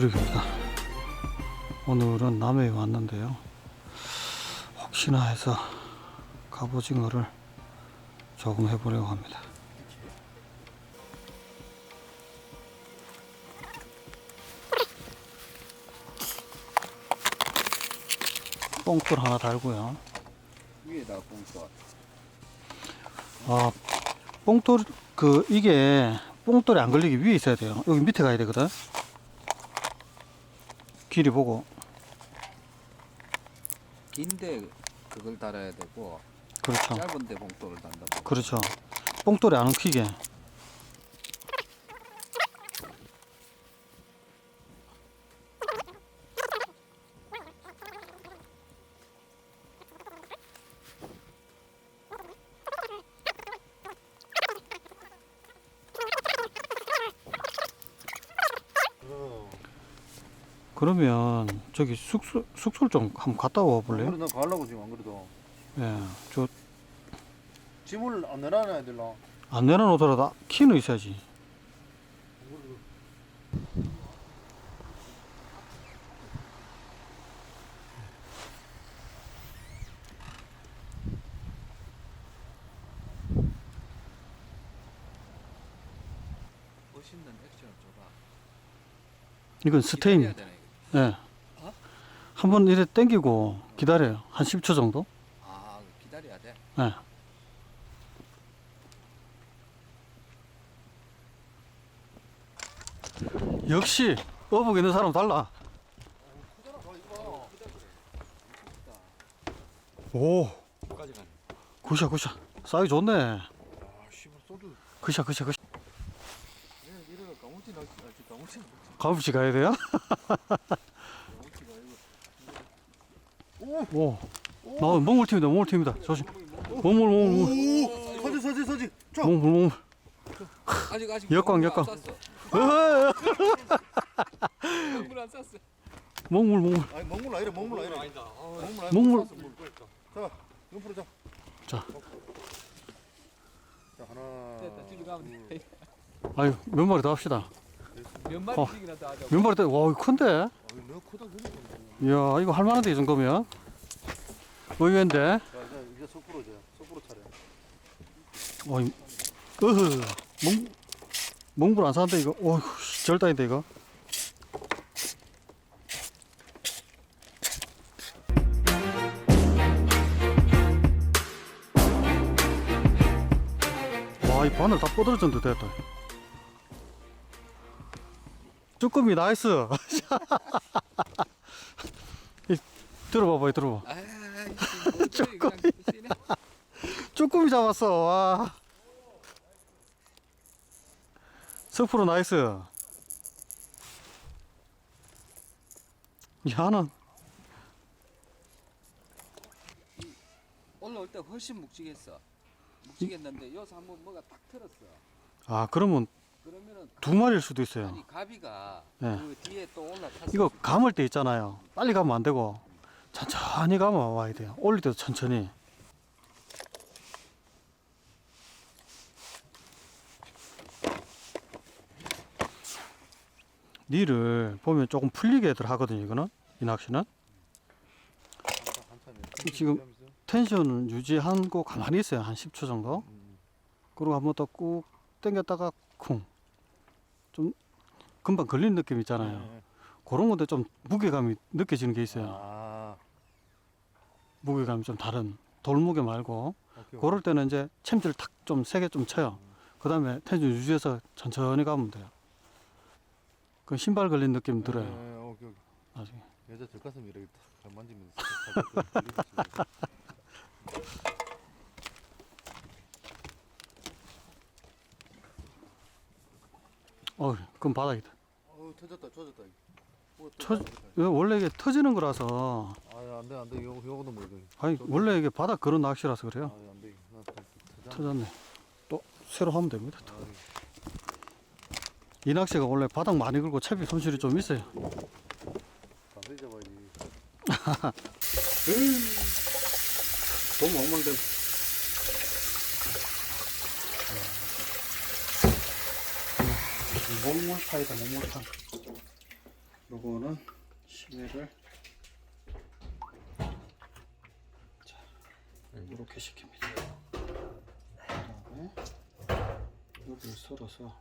규력입니다. 오늘은 남해에 왔는데요. 혹시나 해서 갑오징어를 조금 해보려고 합니다. 뽕돌 하나 달고요. 위에다가 뽕돌. 아, 뽕돌, 그, 이게 뽕돌이 안 걸리기 위에 있어야 돼요. 여기 밑에 가야 되거든. 길이 보고. 긴데 그걸 달아야 되고 그렇죠. 짧은데 봉돌을 단다. 그렇죠. 뽕돌이 안 엉키게. 그러면 저기 숙소 숙소를 좀 한번 갔다 와 볼래요? 그래 나 가려고 지금 안 그래도 예, 저 짐을 안 내놔야 될라 안 내려놓더라도 키는 있어야지. 멋있는 액션을 줘봐. 이건 스테인. 예. 어? 한번 이래 당기고 기다려요. 한 10초 정도? 아 기다려야 돼. 예. 역시 어복 있는 사람 달라. 오, 까지. 굿샷 굿샷. 사이 좋네. 아 씨발 소주 굿샷 굿샷 굿샷. 이래 이래 가무치 나 가봅시 가야 돼요? 오! 오, 나 몽물 팀이다 몽물 팀이다. 조심. 몽물 오! 서지 서지 서지 쫙! 몽물 몽물. 아직 아직 역광, 역광. 어허, 물안 쐈어. 몽물 몽물. 아니 먹물 아니래 먹물 아니래 아니다. 어, 먹물 아니래 몽물. 자 옆으로 자 자. 자 하나 됐다. 뒤로 가면 돼. 아유 몇 마리 더 합시다. 몇 어. 마리씩이나 더 하자. 몇 마리 더? 와 이거 큰데? 아 이거 너무 크다 이야 이거 할만한데 이 정도면 의외인데 자 이제 이제 속으로 이제 속으로 차려 어이 어흐 몽 몽불 안 사는데 이거 어휴 씨, 절단인데 이거 와 이 바늘 다 뻗어졌는데 됐다 쭈꾸미 나이스 이, 들어봐봐 이 들어봐 아이씨. 조금. 쭈꾸미 잡았어. 와. 서프로 나이스. 야는 올라올 때 훨씬 묵직했어. 묵직했는데 여기서 한번 뭐가 딱 틀었어. 아 그러면 두 마리일 수도 있어요. 아니 가비가 네. 그 뒤에 또 올라탔어. 이거 감을 때 있잖아요. 빨리 가면 안 되고 천천히 가면 와야 돼요. 올릴 때도 천천히. 니를 보면 조금 풀리게들 하거든요. 이거는 이 낚시는. 지금 텐션을 유지하고 가만히 있어요. 한 10초 정도. 음. 그리고 한번 더 꾹 당겼다가 쿵. 좀 금방 걸리는 느낌 있잖아요. 네. 그런 건데 좀 무게감이 느껴지는 게 있어요. 아 무게감이 좀 다른 돌무게 말고 오케이 그럴 때는 이제 챔질 탁 좀 세게 좀 쳐요. 그 다음에 텐션 유지해서 천천히 가면 돼요. 그 신발 걸린 느낌 들어요. 네, 오케이 오케이 나중에. 여자 젖가슴 이렇게 탁 만지면 살 어, 그럼 바닥이다. 어우 터졌다 터졌다 어, 터-. 이거 원래 이게 터지는 거라서 아 안 돼 안 돼 요거 요거도 뭐 이거 아니 원래 이게 바닥 그런 낚시라서 아 그래요. 안돼 나 터- 터졌네. 터졌네. 또 새로 하면 됩니다. 아, 이 낚시가 원래 바닥 많이 긁고 채비 손실이 좀 있어요. 자세히 잡아야지 너무 엉망된. 몽물파이다 몽물파. 요거는 시계를 자 이렇게 시킵니다. 그 다음에 여기를 썰어서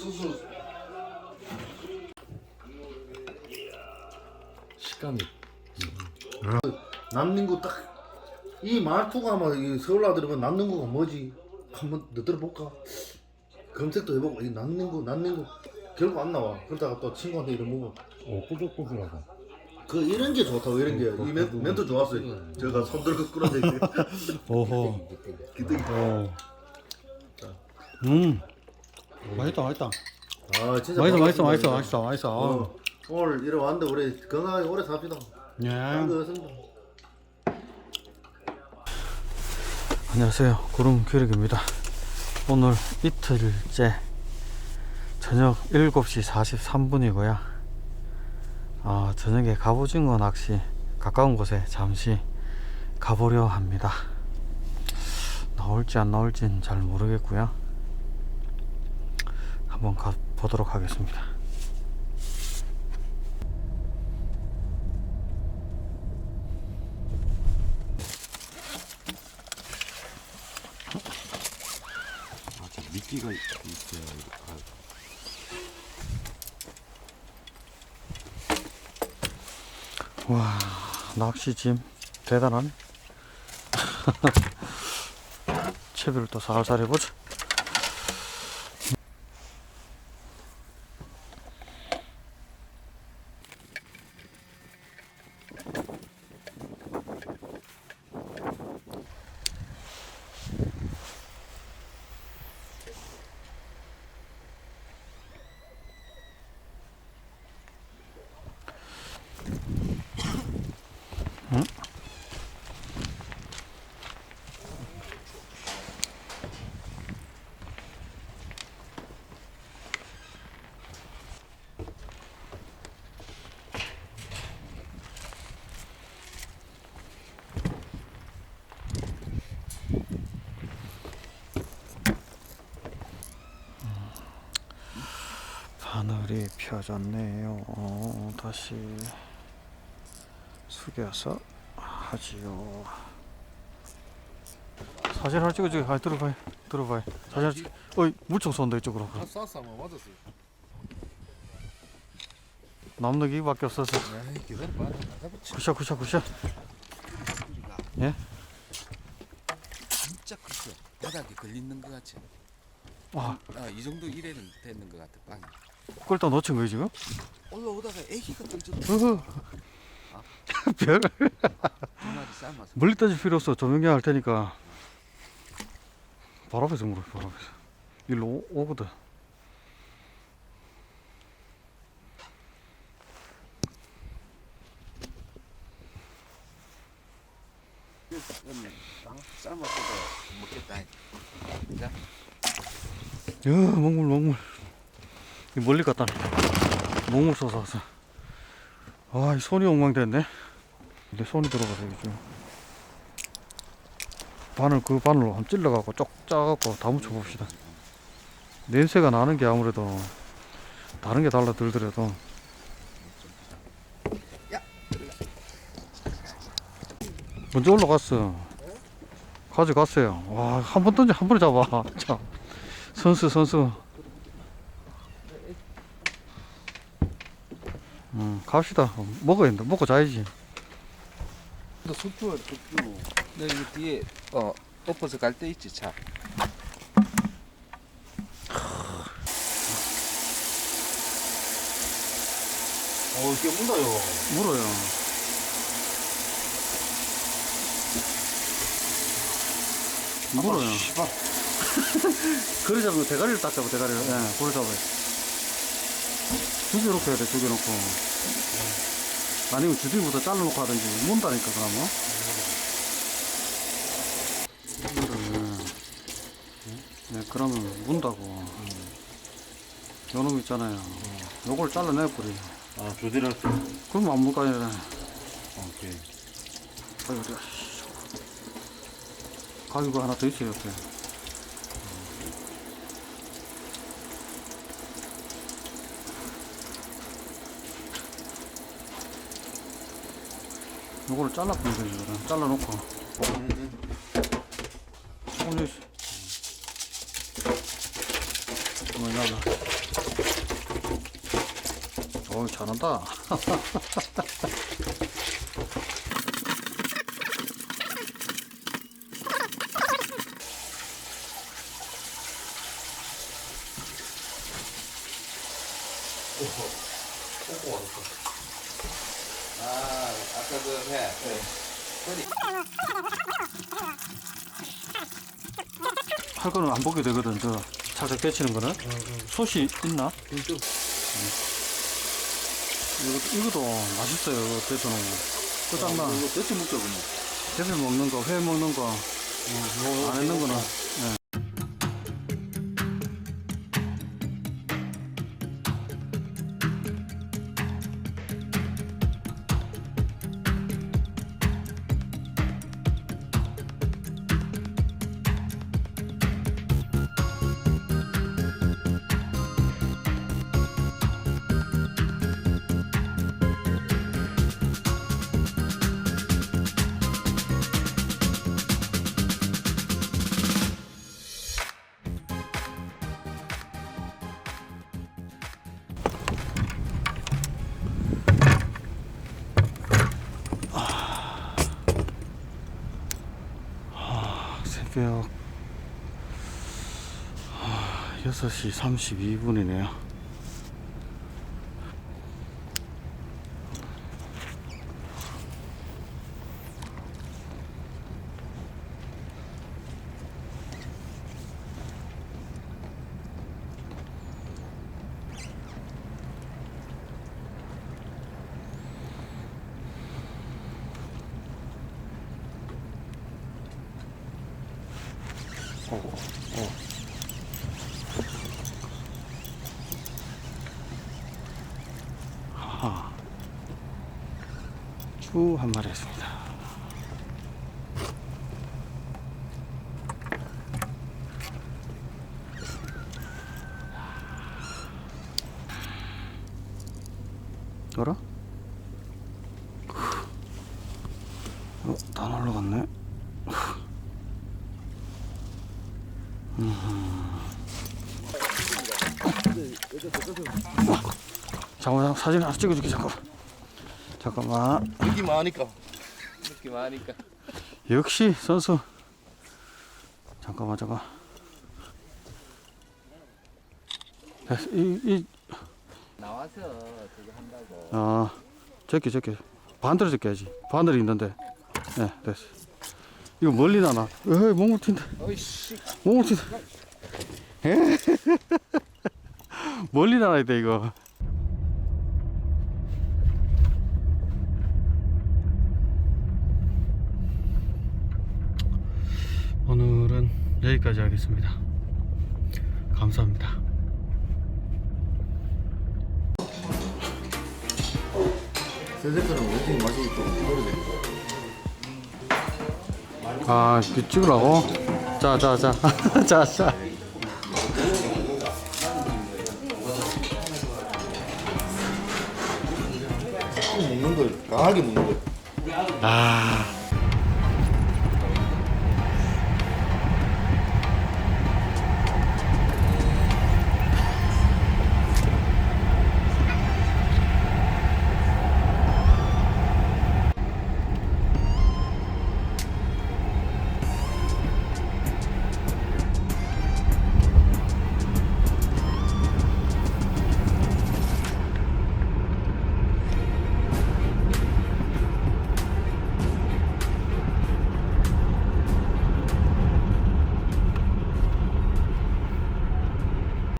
수수 식감이 남는구 딱이 말투가 아마 이 서울 아들은 남는구가 뭐지? 한번 너들어 볼까? 검색도 해보고 이 남는구 남는구 결국 안 나와. 그러다가 또 친구한테 이런 보고 어 꼬들꼬들하다 그 이런 게 좋다고 이런 게이 멘트, 멘트 좋았어요. 제가 손 들고 끌어내기. 오호. 기둥. 오. 음. 맛있다, 맛있다. 아 진짜 맛있어, 맛있어, 맛있어. 맛있어, 맛있어. 어, 오늘 이래 왔는데 우리 건강하게 오래 삽시다. 예. 안녕하세요. 구름 규력입니다. 오늘 이틀째 저녁 7시 43분이고요. 아, 저녁에 갑오징어 낚시 가까운 곳에 잠시 가보려 합니다. 나올지 안 나올지는 잘 모르겠고요. 한번 가 보도록 하겠습니다. 아참 미끼가 있어야 아, 와, 낚시짐 대단하네. 채비를 또 살살 해보자. 바늘이 펴졌네요. 어, 다시 숙여서 하지요. 사진 하나 찍어줘. 아, 들어봐요. 들어봐요. 사진 하나 찍. 어이, 물총 쏜다 이쪽으로. 아 쌌어 아마 맞았어 남는 이밖에 없어서. 기다려봐 나가보자 굿샷, 굿샷, 굿샷. 예? 진짜 크죠. 바닥에 걸리는 것 같이. 와, 아, 이 정도 이래는 되는 것 같아. 빵이. 그걸 또 놓친 거예요 지금? 올라오다가 애기가. 어허. 별 두 마리 삶아서. 멀리 따질 필요 없어. 조명기 할 테니까. 바로 앞에서 물어, 바로 앞에서. 일로 오, 오거든. 먹겠다. 야, 먹물, 먹물. 이 멀리 갔다. 먹물 쏘서 왔어. 아, 이 손이 엉망됐네. 내 손이 들어가서 이게 좀. 바늘, 그 바늘로 한번 찔러갖고 쪽 짜갖고 다 묻혀봅시다. 냄새가 나는 게 아무래도 다른 게 달라 들더라도. 먼저 올라갔어. 가져갔어요. 와, 한 번 던져, 한 번에 잡아. 참. 선수, 선수. 갑시다. 먹어야 된다. 먹고 자야지. 너 속주를 속주. 내이 뒤에 어 엎어서 갈 때 있지 차. 어 이게 문다요 물어요. 물어요. 씨발 그래 잡으면 대가리를 딱 잡아, 대가리를. 예, 그래 잡아요. 죽여놓고 해야 돼, 죽여놓고. 아니면 주둥이부터 잘라놓고 하든지, 문다니까, 그러면. 이거를, 네, 그러면 문다고. 요놈 있잖아요. 요걸 잘라내버려. 아 조디를 그럼 안 물까요? 오케이 아이고. 가위가 하나 더 있어요, 옆에. 요거를 잘라보면 되지, 그럼. 잘라놓고. 어이, 나가. 어이, 잘한다. 그 회. 할 거는 안 보게 되거든, 저 살짝 데치는 거는. 솥이 있나? 진짜 이거, 이것도 맛있어요, 데쳐놓은 거. 끝장나. 이거 대체 먹자 그냥 대패 먹는 거, 회 먹는 거, 안 했는 거는. 새벽 6시 32분이네요. 주한 마리 했습니다. 어라? 어, 다 날라갔네. 잠깐만 사진 하나 찍어줄게 잠깐. 잠깐만. 여기 많으니까 느낌 아니까. 역시 선수. 잠깐만 잠깐. 이, 이, 나와서 그거 한다고. 아, 제게 제게 반대로 제껴야지. 바늘이 있는데. 네, 됐어. 이거 멀리 나나? 에이, 몸을 튄다. 어이씨. 몸을 튄다. 에? 멀리 나야 돼 이거. 오늘은 여기까지 하겠습니다. 감사합니다. 맛이 아, 이거 찍으라고? 자, 자, 자. 자, 자. 먹는 걸 강하게 먹는 걸 아,